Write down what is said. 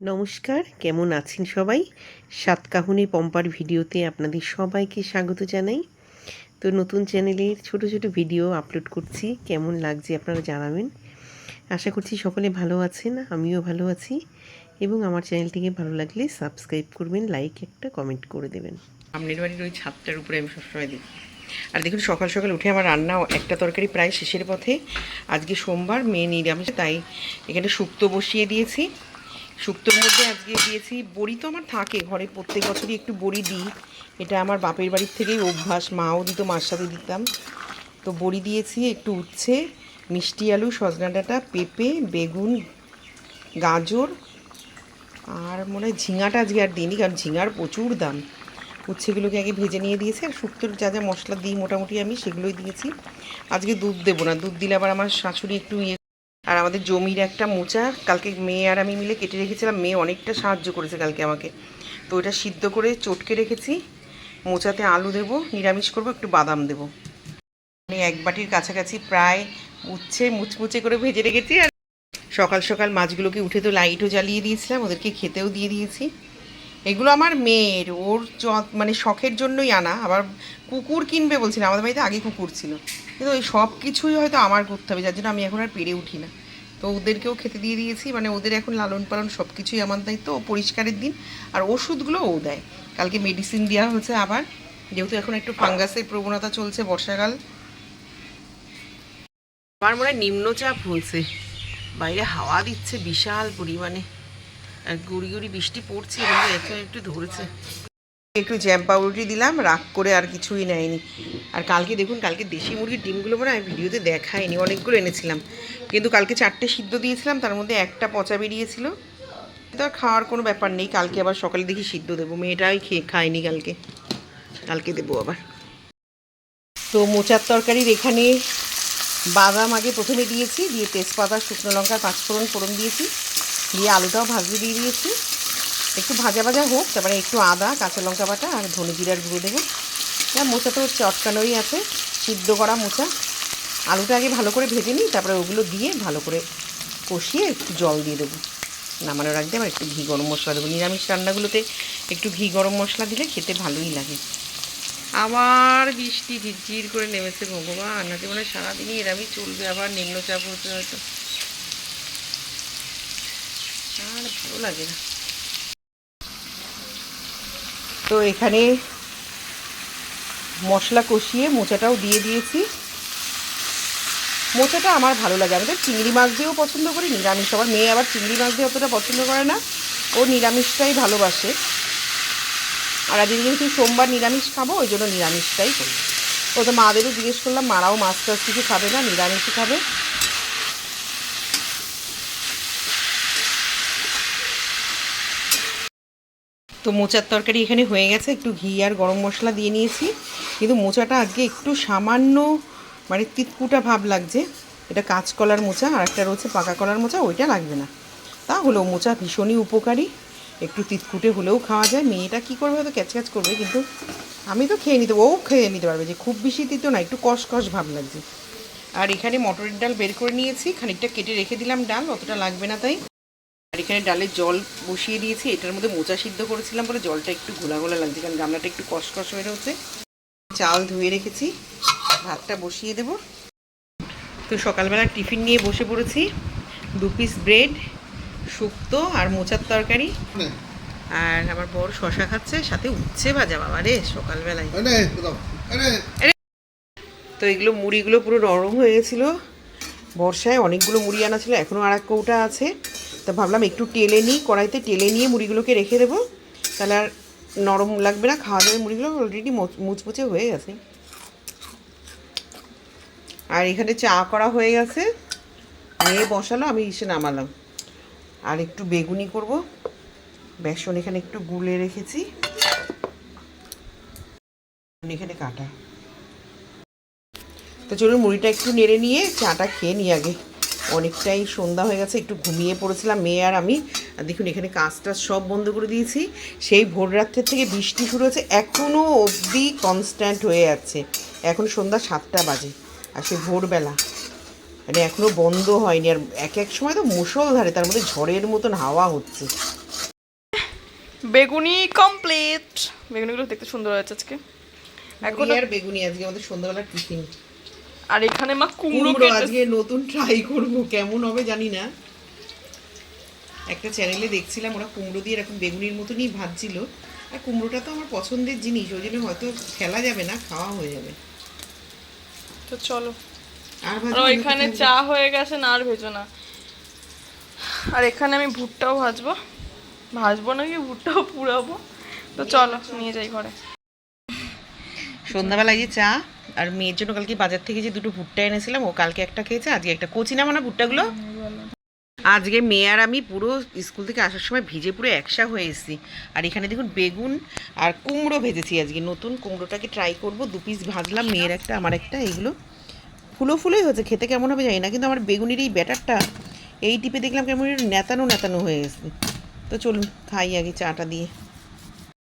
নমস্কার, কেমন আছেন সবাই? সাতকাহুনি পম্পার ভিডিওতে আপনাদের সবাইকে স্বাগত জানাই। তো নতুন চ্যানেলের ছোট ছোট ভিডিও আপলোড করছি, কেমন লাগছে আপনারা জানাবেন। আশা করছি সকলে ভালো আছেন, আমিও ভালো আছি এবং আমার চ্যানেলটিকে ভালো লাগলে সাবস্ক্রাইব করবেন, লাইক একটা কমেন্ট করে দেবেন। সামনের বাড়ির ওই ছাদটার উপরে আমি সবসময় দিই আর দেখুন, সকাল সকাল উঠে আমার রান্না একটা তরকারি প্রায় শেষের পথে। আজকে সোমবার, মেয়ে নিরামিষ, তাই এখানে শুক্তো বসিয়ে দিয়েছি। শুক্তোর মধ্যে আজকে দিয়েছি, বড়ি তো আমার থাকে, ঘরে প্রত্যেক বছরই একটু বড়ি দিই। এটা আমার বাপের বাড়ির থেকেই অভ্যাস, মাও দিত, মার সাথে দিতাম। তো বড়ি দিয়েছি, একটু উচ্ছে, মিষ্টি আলু, সজনা ডাঁটা, পেঁপে, বেগুন, গাজর, আর মনে হয় ঝিঙাটা আজকে আর দিইনি, কারণ ঝিঙার প্রচুর দাম। উচ্ছেগুলোকে আগে ভেজে নিয়ে দিয়েছি, আর শুক্তোর যা যা মশলা দিই মোটামুটি আমি সেগুলোই দিয়েছি। আজকে দুধ দেবো না, দুধ দিলে আবার আমার শাশুড়ি একটু ইয়ে আর আমাদের জমির একটা মোচা, কালকে মেয়ে আর আমি মিলে কেটে রেখেছিলাম, মেয়ে অনেকটা সাহায্য করেছে কালকে আমাকে। তো ওটা সিদ্ধ করে চটকে রেখেছি, মোচাতে আলু দেবো, নিরামিষ করব, একটু বাদাম দেবো। মানে এক বাটির কাছাকাছি প্রায় উচ্ছে মুচমুচে করে ভেজে রেখেছি আর সকাল সকাল মাছগুলোকে উঠে তো লাইটও জ্বালিয়ে দিয়েছিলাম, ওদেরকে খেতেও দিয়ে দিয়েছি। এগুলো আমার মেয়ের, ওর মানে শখের জন্যই আনা, আবার কুকুর কিনবে বলছিল, আমাদের বাড়িতে আগে কুকুর ছিল। কিন্তু ওই সব কিছুই হয়তো আমার করতে হবে, যার জন্য আমি এখন আর পেরে উঠি না। তো ওদেরকেও খেতে দিয়ে দিয়েছি মানে ওদের এখন লালন পালন সব কিছুই আমার দায়িত্ব, ও পরিষ্কারের দিন, আর ওষুধগুলো ও দেয়। কালকে মেডিসিন দেওয়া হয়েছে আবার, যেহেতু এখন একটু ফাঙ্গাসের প্রবণতা চলছে বর্ষাকাল। আমার মনে হয় নিম্নচাপ হয়েছে। বাইরে হাওয়া দিচ্ছে বিশাল পরিমাণে। আর গুড়ি গুড়ি বৃষ্টি পড়ছে কিন্তু একটু একটু ধরেছে। একটু জ্যাম পাউরুটি দিলাম, রাগ করে আর কিছুই নেয়নি। আর কালকে দেখুন, কালকে দেশি মুরগির ডিমগুলো মনে আমি ভিডিওতে দেখাইনি, অনেকগুলো এনেছিলাম। কিন্তু কালকে চারটে সিদ্ধ দিয়েছিলাম, তার মধ্যে একটা পচা বেরিয়েছিল। তো আর খাওয়ার কোনো ব্যাপার নেই, কালকে আবার সকালে দেখি সিদ্ধ দেবো, মেয়েটাই খেয়ে খায়নি কালকে। কালকে দেবো আবার। তো মোচার তরকারির এখানে বাদাম আগে প্রথমে দিয়েছি, দিয়ে তেজপাতা, শুকনো লঙ্কা, পাঁচফোড়ন ফোড়ন দিয়েছি, দিয়ে আলুটাও ভাজতে দিয়ে দিয়েছি। একটু ভাজা ভাজা হোক, তারপরে একটু আদা, কাঁচা লঙ্কা বাটা আর ধনে জিরার গুঁড়ো দেবো। হ্যাঁ মোচা তো চটকানোই আছে, সিদ্ধ করা মোচা। আলুটা আগে ভালো করে ভেজে নিই, তারপরে ওগুলো দিয়ে ভালো করে কষিয়ে একটু জল দিয়ে দেবো। নামানোর আগে আবার একটু ঘি গরম মশলা দেবো। নিরামিষ রান্নাগুলোতে একটু ঘি গরম মশলা দিলে খেতে ভালোই লাগে। আবার বৃষ্টি ঝিরঝির করে নেমেছে ভগবান। আজকে মনে সারাদিনই এরমই চলবে, আবার নিম্নচাপ হতে হয়তো আর ভালো লাগে না। তো এখানে মশলা কষিয়ে মোচাটাও দিয়ে দিয়েছি। মোচাটা আমার ভালো লাগে। আমি তো চিংড়ি মাছ দিয়েও পছন্দ করি, নিরামিষ। আবার মেয়ে আবার চিংড়ি মাছ দিয়ে অতটা পছন্দ করে না। ও নিরামিষটাই ভালোবাসে। আর আজকে যেহেতু সোমবার নিরামিষ খাব, ওই জন্য নিরামিষটাই করি। ও তো মাদেরও জিজ্ঞেস করলাম, মারাও মাছ টাছ কিছু খাবে না? নিরামিষই খাবে? তো মোচার তরকারি এখানে হয়ে গেছে, একটু ঘি আর গরম মশলা দিয়ে নিয়েছি। কিন্তু মোচাটা আগে একটু সামান্য মানে তিতকুটা ভাব লাগছে। এটা কাঁচকলার মোচা, আর একটা রয়েছে পাকা কলার মোচা, ওইটা লাগবে না। তা হলেও মোচা ভীষণই উপকারী। একটু তিতকুটে হলেও খাওয়া যায়। মেয়েটা কী করবে? হয়তো ক্যাচ ক্যাচ করবে, কিন্তু আমি তো খেয়ে নিতে, ও খেয়ে নিতে পারবে যে খুব বেশি তিতো না, একটু কষকষ ভাব লাগছে। আর এখানে মটরের ডাল বের করে নিয়েছি, খানিকটা কেটে রেখে দিলাম ডাল, অতটা লাগবে না তাই। আর এখানে ডালের জল বসিয়ে দিয়েছি এটার মধ্যে মোচা সিদ্ধ করেছিলাম বলে জলটা একটু ঘোলা ঘোলা লাগছে কারণ গামলাটা একটু কষকষ হয়ে রয়েছে। চাল ধুয়ে রেখেছি ভাতটা বসিয়ে দেব। তো সকালবেলা টিফিন নিয়ে বসে পড়েছি দু পিস ব্রেড শুক্তো আর মোচার তরকারি। আর আমার বড় শশা খাচ্ছে সাথে উচ্ছে ভাজা বাবা রে সকালবেলায়। তো এগুলো মুড়িগুলো পুরো নরম হয়ে গেছিল। বর্ষায় অনেকগুলো মুড়ি আনা ছিল এখনও আর এক কৌটা আছে। তা ভাবলাম একটু টেলে নিই, কড়াইতে টেলে নিয়ে মুড়িগুলোকে রেখে দেবো। তাহলে আর নরম লাগবে না, খাওয়া যাবে মুড়িগুলো অলরেডি মুচমুচে হয়ে গেছে। আর এখানে চা করা হয়ে গেছে। মেয়ে বসালো, আমি এসে নামালাম। আর একটু বেগুনি করব। বেসন এখানে একটু গুলে রেখেছি। এখানে কাটা। তো চলুন মুড়িটা একটু নেড়ে নিয়ে চাটা খেয়ে নিই আগে। অনেকটাই সন্ধ্যা হয়ে গেছে একটু ঘুমিয়ে পড়েছিলাম মেয়ে আর আমি। দেখুন এখানে কাজটা সব বন্ধ করে দিয়েছি। সেই ভোর রাত্রের থেকে বৃষ্টি শুরু হয়েছে এখনও অবধি কনস্ট্যান্ট হয়ে যাচ্ছে এখন সন্ধ্যা সাতটা বাজে আর সে ভোরবেলা। মানে এখনও বন্ধ হয়নি আর এক এক সময় তো মুষলধারে তার মধ্যে ঝড়ের মতন হাওয়া হচ্ছে। বেগুনি কমপ্লিট বেগুনিগুলো দেখতে সুন্দর হয়েছে আজকে। এখন এখন আর বেগুনি আজকে আমাদের সন্ধ্যাবেলার টিফিন। আর এখানে মা কুমড়ো আজকে নতুন ট্রাই করব কেমন হবে জানি না। একটা চ্যানেলে দেখছিলাম ওরা কুমড়ো দিয়ে এরকম বেগুনির মতনই ভাজছিল। আর কুমড়োটা তো আমার পছন্দের জিনিস ওই জন্য হয়তো ফেলা যাবে না খাওয়া হয়ে যাবে। তো চলো। আর ওইখানে চা হয়ে গেছে না আর ভেজো না। আর এখানে আমি ভুট্টাও ভাজবো। ভাজবো নাকি ভুট্টাও পুরাবো তো চলো নিয়ে যাই ঘরে। সন্ধ্যাবেলায় যে চা? আর মেয়ের জন্য কালকে বাজার থেকে যে দুটো ভুট্টা এনেছিলাম, ও কালকে একটা খেয়েছে, আজকে একটা কচি না মানে ভুট্টাগুলো? আজকে মেয়ে আর আমি পুরো স্কুল থেকে আসার সময় ভিজে পুরো একসা হয়ে এসেছি। আর এখানে দেখুন বেগুন আর কুমড়ো ভেজেছি আজকে। নতুন কুমড়োটাকে ট্রাই করব, দু পিস ভাজলাম, মেয়ের একটা, আমার একটা, এইগুলো। ফুলো ফুলোই হয়েছে, খেতে কেমন হবে জানি না, কিন্তু আমার বেগুনির এই ব্যাটারটা, এই টিপে দেখলাম কেমন নেতানো নেতানো হয়ে গেছে। তো চলুন, খাই আগে চাটা দিয়ে।